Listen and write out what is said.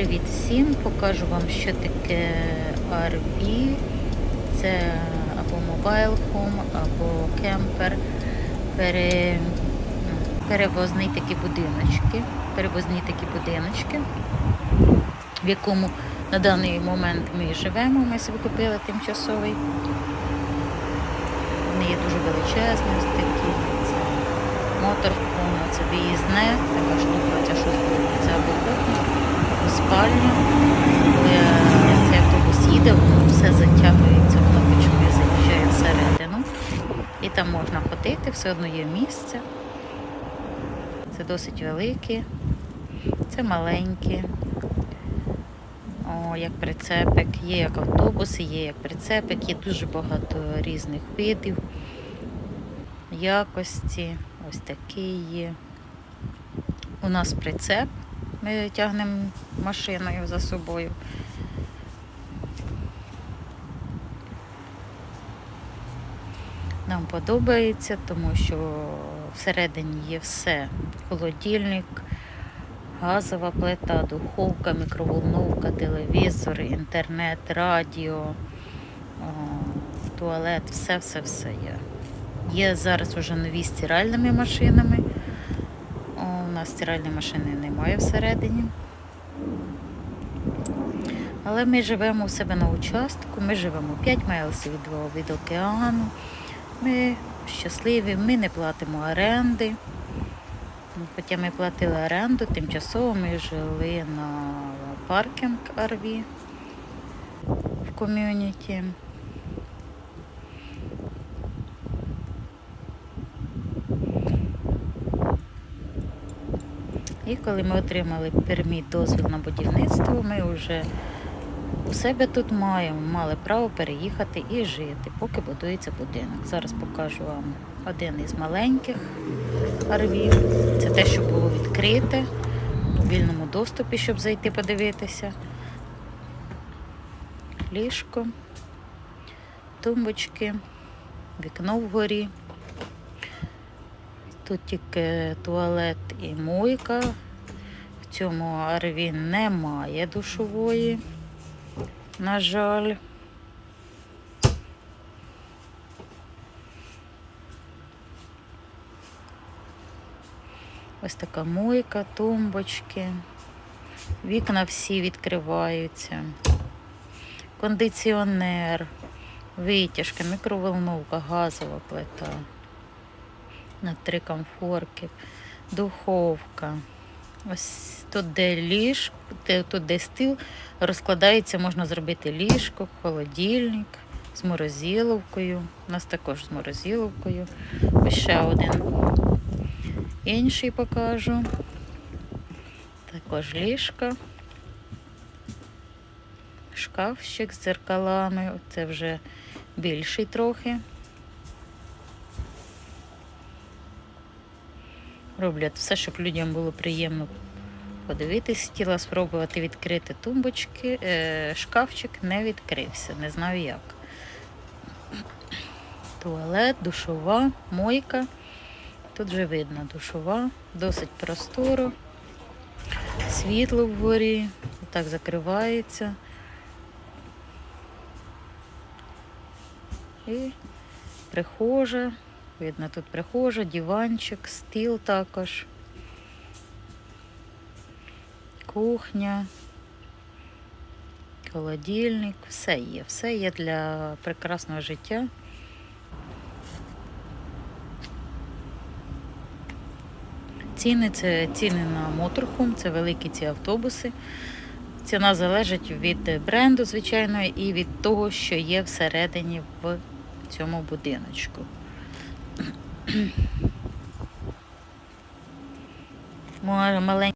Привіт всім! Покажу вам, що таке RV. Це або Mobile Home, або кемпер. Пере... Перевозні такі будиночки. Перевозні такі будиночки, в якому на даний момент ми живемо. Ми собі купили тимчасовий. Вони є дуже величезні, ось такі. Це моторхом, це виїзне, така штука, ця що це або кухня, або спальня. Коли цей автобус їде, все затягується кнопочкою, заїжджає всередину. І там можна ходити, все одно є місце. Це досить великі, це маленькі. О, як прицепик, є як автобуси, є як прицепик, є дуже багато різних видів, якості. Ось такий є. У нас прицеп. Ми тягнемо машиною за собою. Нам подобається, тому що всередині є все. Холодильник, газова плита, духовка, мікроволновка, телевізор, інтернет, радіо, туалет, все-все-все є. Є зараз уже нові стиральними машинами. У нас стиральної машини немає всередині. Але ми живемо у себе на участку, ми живемо 5 майлсів від, від океану. Ми щасливі, ми не платимо оренди. Хоча ми платили оренду, тимчасово ми жили на паркінг RV в ком'юніті. І коли ми отримали перміт дозвіл на будівництво, ми вже у себе тут маємо, мали право переїхати і жити, поки будується будинок. Зараз покажу вам один із маленьких арвів. Це те, що було відкрите у вільному доступі, щоб зайти подивитися. Ліжко, тумбочки, вікно вгорі. Тут тільки туалет і мойка. В цьому арві немає душової, на жаль. Ось така мойка, тумбочки. Вікна всі відкриваються. Кондиціонер, витяжка, мікроволновка, газова плита на три комфорки, духовка. Ось тут, де ліжко, тут, де стіл, розкладається, можна зробити ліжко, холодильник з морозиловкою. У нас також з морозиловкою. Ось ще один інший покажу. Також ліжко. Шкафчик з дзеркалами. Це вже більший трохи. Роблять все, щоб людям було приємно подивитись. Хотіла спробувати відкрити тумбочки. Е, шкафчик не відкрився, не знаю як. Туалет, душова, мойка. Тут вже видно душова, досить просторо, світло вгорі, отак закривається. І прихожа. Видно, тут прихожа, диванчик, стіл також, кухня, холодильник, все є, все є для прекрасного життя. Ціни це ціни на моторхом, це великі ці автобуси. Ціна залежить від бренду, звичайно, і від того, що є всередині в цьому будиночку. Маленький